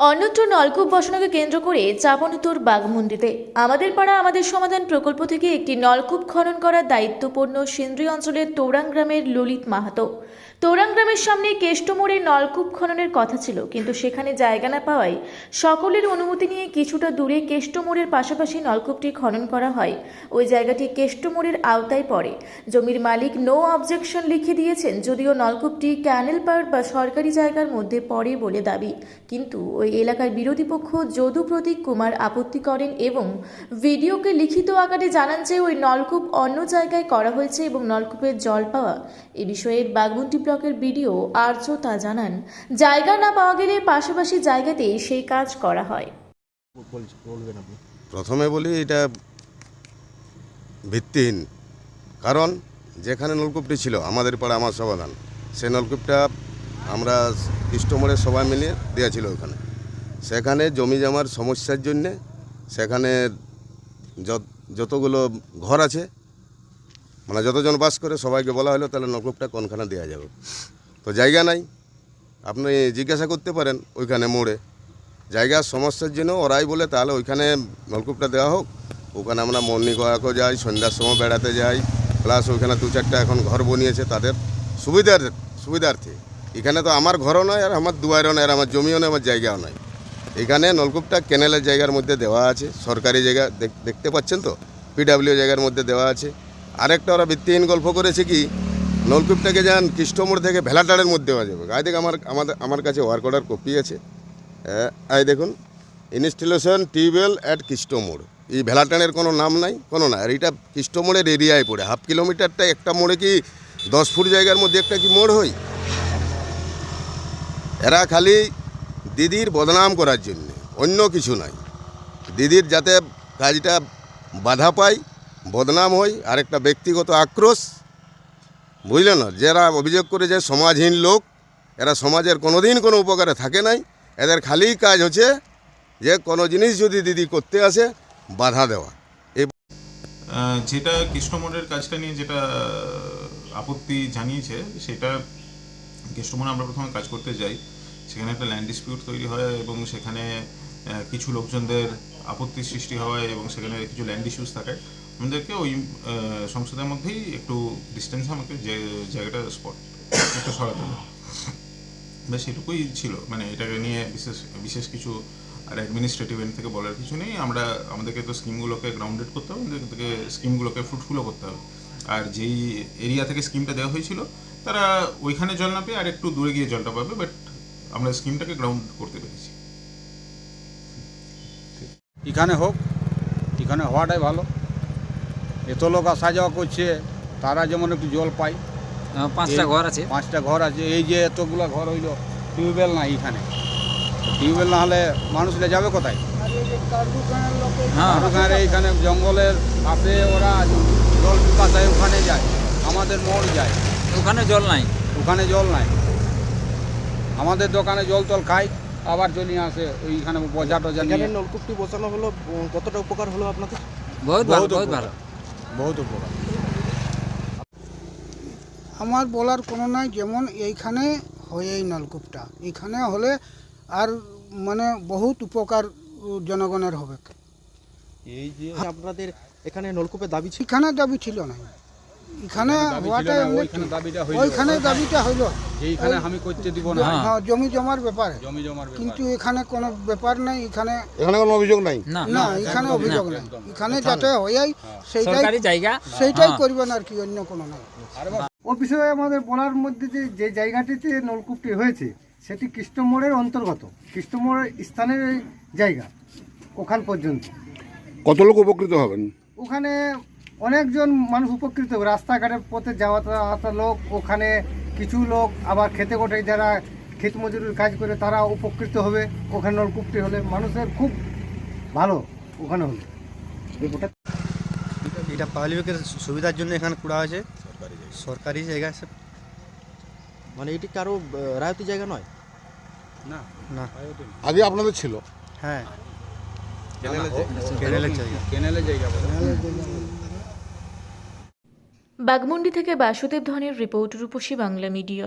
অন্যত্র নলকূপ বসানোকে কেন্দ্র করে চাপানুতোর বাঘমুন্ডিতে। আমাদের পাড়া, আমাদের সমাধান প্রকল্প থেকে একটি নলকূপ খনন করার দায়িত্বপূর্ণ সিন্দ্রি অঞ্চলের তোরাং গ্রামের ললিত মাহাতো। তোরাং গ্রামের সামনে কেষ্টমোড়ে নলকূপ খননের কথা ছিল, কিন্তু সেখানে জায়গা না পাওয়ায় সকলের অনুমতি নিয়ে কিছুটা দূরে কেষ্টমোড়ের পাশাপাশি নলকূপটি খনন করা হয়। ওই জায়গাটি কেষ্টমোড়ের আওতায় পড়ে। জমির মালিক নো অবজেকশন লিখে দিয়েছেন, যদিও নলকূপটি ক্যানেল পার্ক বা সরকারি জায়গার মধ্যে পড়ে বলে দাবি। কিন্তু ওই এলাকার বিরোধী পক্ষ যদু প্রতীক কুমার আপত্তি করেন এবং ভিডিওকে লিখিত আকারে জানান যে ওই নলকূপ অন্য জায়গায় করা হয়েছে এবং নলকূপের জল পাওয়া। এ বিষয়ে বাগমুন্টি ব্লকের বিডিও আর্য তা জানান। জায়গা না পাওয়া গেলে পাশাপাশি জায়গাতেই সেই কাজ করা হয়। প্রথমে বলি এটা ভিত্তিহীন। কারণ যেখানে নলকূপটি ছিল, আমাদের পাড়া আমার সমাধান। সেই নলকূপটা আমরা কৃষ্ণমোড়ের সবাই মিলিয়ে ছিল ওখানে। সেখানে জমি জমার সমস্যার জন্যে সেখানে যত- যতগুলো ঘর আছে মানে যতজন বাস করে সবাইকে বলা হলো তাহলে নলকূপটা কোনখানে দেওয়া যাবে। তো জায়গা নাই। আপনি জিজ্ঞাসা করতে পারেন ওইখানে মোড়ে। জায়গার সমস্যার জন্য ওরাই বলে তাহলে ওইখানে নলকূপটা দেওয়া হোক। ওখানে আমরা মর্নিং ওয়াকও যাই, সন্ধ্যার সময় বেড়াতে যাই। প্লাস ওইখানে দু চারটা এখন ঘর বনিয়েছে তাদের সুবিধার, সুবিধার্থে। এখানে তো আমার ঘরও নয় আর আমার দুয়ারও নয় আর আমার জমিও নয় আমার জায়গাও নয় এখানে নলকূপটা ক্যানেলের জায়গার মধ্যে দেওয়া আছে সরকারি জায়গা দেখ- দেখতে পাচ্ছেন তো? পিডাব্লিউ জায়গার মধ্যে দেওয়া আছে। আরেকটা ওরা ভিত্তিহীন গল্প করেছে কি নলকূপটাকে যান কৃষ্ণমোড় থেকে ভেলাটারের মধ্যে দেওয়া যাবে। আই দেখ আমার আমাদের আমার কাছে ওয়ার্ক অর্ডার কপি আছে। আহ, এই দেখুন। ইনস্টলেশন টিউবওয়েল অ্যাট কৃষ্ণমোড় এই ভেলাটানের কোনো নাম নাই কোনো না। আর এটা কৃষ্ণমোড়ের এরিয়ায় পড়ে। হাফ কিলোমিটারটা একটা মোড়ে কি দশ ফুট জায়গার মধ্যে একটা কি মোড় হয়? এরা খালি দিদির বদনাম করার জন্য, অন্য কিছু নাই। দিদির যাতে কাজটা বাধা পায় বদনাম হয় আর একটা ব্যক্তিগত আক্রোশ। বুঝলে না, যারা অভিযোগ করে যে সমাজহীন লোক, এরা সমাজের কোনোদিন কোনো উপকারে থাকে নাই। এদের খালি কাজ হচ্ছে যে কোনো জিনিস যদি দিদি করতে আসে, বাধা দেওয়া। যেটা কৃষ্ণমোড়ের কাজটা নিয়ে যেটা আপত্তি জানিয়েছে, সেটা কৃষ্ণমোড়ে আমরা প্রথমে কাজ করতে যাই। সেখানে একটা ল্যান্ড ডিসপিউট তৈরি হয় এবং সেখানে কিছু লোকজনদের আপত্তি সৃষ্টি হয় এবং সেখানে কিছু ল্যান্ড ইস্যুস থাকে। আমাদেরকে ওই সংসদের মধ্যেই একটু ডিস্টেন্সে আমাকে যে জায়গাটা স্পট একটু সরাতে হবে। ব্যাস, এটুকুই ছিল। মানে এটাকে নিয়ে বিশেষ বিশেষ কিছু আর অ্যাডমিনিস্ট্রেটিভ এন্ড থেকে বলার কিছু নেই। আমরা, আমাদেরকে তো স্কিমগুলোকে গ্রাউন্ডেড করতে হবে আমাদেরকে স্কিমগুলোকে ফ্রুটফুলও করতে হবে। আর যেই এরিয়া থেকে স্কিমটা দেওয়া হয়েছিল, তারা ওইখানে জল না পেয়ে আর একটু দূরে গিয়ে জলটা পাবে বাট আমরা স্কিমটাকে গ্রাউন্ড করতে পেরেছি। এখানে হোক এখানে হওয়াটাই ভালো। এত লোক আসা যাওয়া করছে তারা যেমন একটু জল পায়। পাঁচটা ঘর আছে। পাঁচটা ঘর আছে। এই যে এতগুলো ঘর হইল টিউবওয়েল নাই এখানে। টিউবওয়েল না হলে মানুষরা যাবে কোথায়? হ্যাঁ। এইখানে জঙ্গলের পাশে ওরা জল পিপাসায় ওখানে যায়। আমাদের মোড় যায়। ওখানে জল নাই। ওখানে জল নাই। আমাদের দোকানে জল টল খাই আবার চলে আসে ওইখানে বোঝা টোজা নিয়ে। এখানে নলকূপটি বসানো হলো উম, কতটা উপকার হলো আপনাদের? বহুত ভালো বহুত বহুত ভালো। বহুত উপকার। আমার বলার কোনো নাই যেমন এইখানে হয় এই নলকূপটা। এইখানে হলে আর মানে বহুত উপকার জনগণের হবে। এই যে আপনাদের এখানে নলকূপের দাবি ছিল? এখানে দাবি ছিল না এখানে দাবি হওয়াটা ওইখানে দাবিটা হইল। ওইখানে দাবিটা হইল। এইখানে আমি করতে দিব না। হ্যাঁ জমি জমার ব্যাপারে। জমি জমার ব্যাপার। কিন্তু এখানে কোনো ব্যাপার নাই এখানে এখানে কোনো অভিযোগ নাই? না। না এখানে অভিযোগ নেই। এখানে যাতে হইয়াই সেইটাই সরকারি জায়গা? সেইটাই হ্যাঁ। করবেন আর কি অন্য কোনো বিষয়ে আমাদের বলার মধ্যে যে যে জায়গাটিতে নলকূপটি হয়েছে সেটি কৃষ্ণমোড়ের অন্তর্গত। কৃষ্ণমোড়ের স্থানের জায়গা ওখান পর্যন্ত। কত লোক উপকৃত হবেন? ওখানে অনেকজন মানুষ উপকৃত হবে। রাস্তাঘাটের পথে যাওয়া আসা লোক ওখানে কিছু লোক আবার খেতে কোটে যারা ক্ষেত মজুরির কাজ করে তারা উপকৃত হবে। ওখানে নলকূপটি হলে মানুষের খুব ভালো ওখানে হলে। এটা পাবলিকের সুবিধার জন্য এখানে করা হয়েছে। সরকারি জায়গা। সে মানে এটি কারও রায়তি জায়গা নয়? না। না। আগে আপনাদের ছিল। হ্যাঁ। কেনেলের কেনেলের জায়গা। কেনেলের জায়গা। বাগমুন্ডি থেকে বাসুদেব ধনের রিপোর্ট রূপসী বাংলা মিডিয়া।